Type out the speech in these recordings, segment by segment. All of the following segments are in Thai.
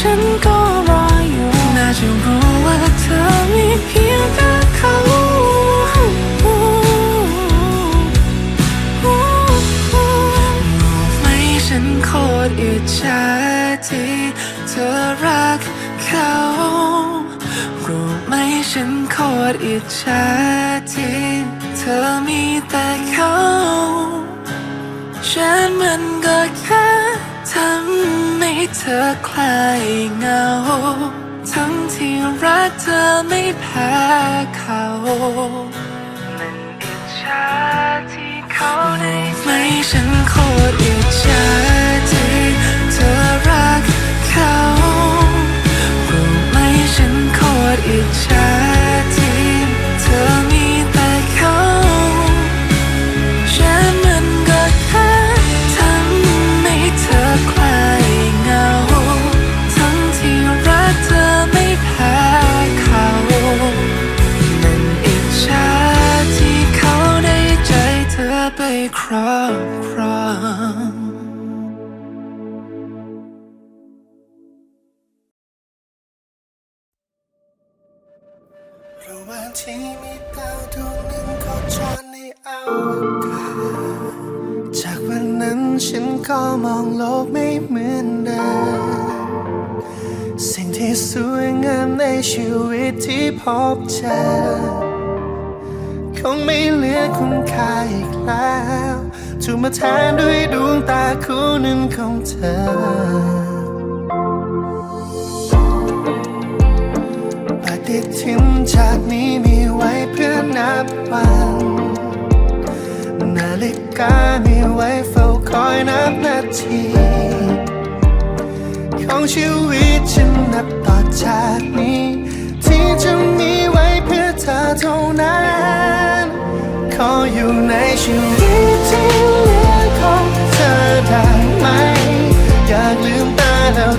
ฉันก็รออยู่ น่าจะรู้ว่าเธอมีเพียงแค่เขาไหมฉันโคตรอิจฉาที่เธอรักเขารู้ไหมฉันโคตรอิจฉาที่เธอมีแต่เขาฉันมันก็ เธอคลายเหงา ทั้งที่รักเธอไม่แพ้เขา มันอิจฉาที่เขาได้ไหมฉันโคตรอิจฉา รอบครองระหว่างที่มีดาวดวงหนึ่งโคจรในอวกาศจากวันนั้นฉันก็มองโลกไม่เหมือนเดิมสิ่งที่สวยงามในชีวิตที่พบเจอ คงไม่เหลือคุณค่าอีกแล้วถูกมาแทนด้วยดวงตาคู่นึ่งของเธอ ปฏิทินจากนี้มีไว้เพื่อนับวันนาฬิกามีไว้เฝ้าคอยนับนาทีของชีวิตฉันนับต่อจากนี้ ที่จะมีไว้เพื่อเธอเท่านั้น ขออยู่ในชีวิตที่เหลือของเธอได้ไหม อยากลืมตาแล้ว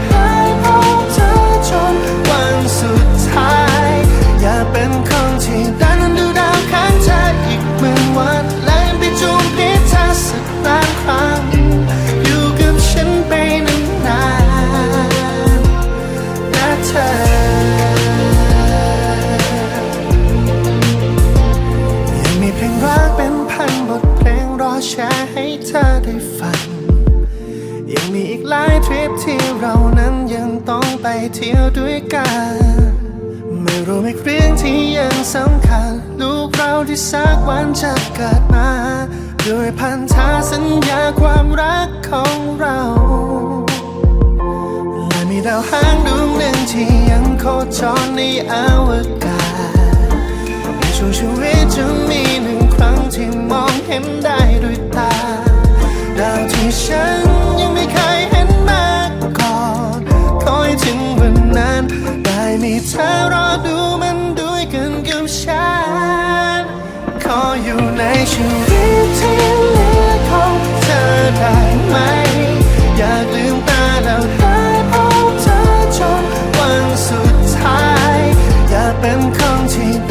เที่ยวด้วยกัน ไม่รู้อีกเรื่องที่ยังสำคัญ ลูกเราที่สักวันจะเกิดมา ด้วยพันธะสัญญาความรักของเราและมีดาวหางดวงหนึ่งที่ยังโคจรในอวกาศในช่วงชีวิตจะมีหนึ่งครั้งที่มองเห็นได้ด้ว ฉัน ขออยู่ในชีวิตที่เหลือของเธอได้ไหม อยากลืมตาแล้วได้พบเธอจนวันสุดท้าย อยากเป็นคนที่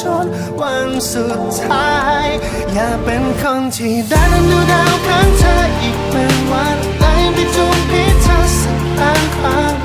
จนวันสุดท้าย อย่าเป็นคนที่ได้นั่งดูดาวข้างเธออีกเป็นวันไหลไปจนพิทักษ์สักล้าครั้ง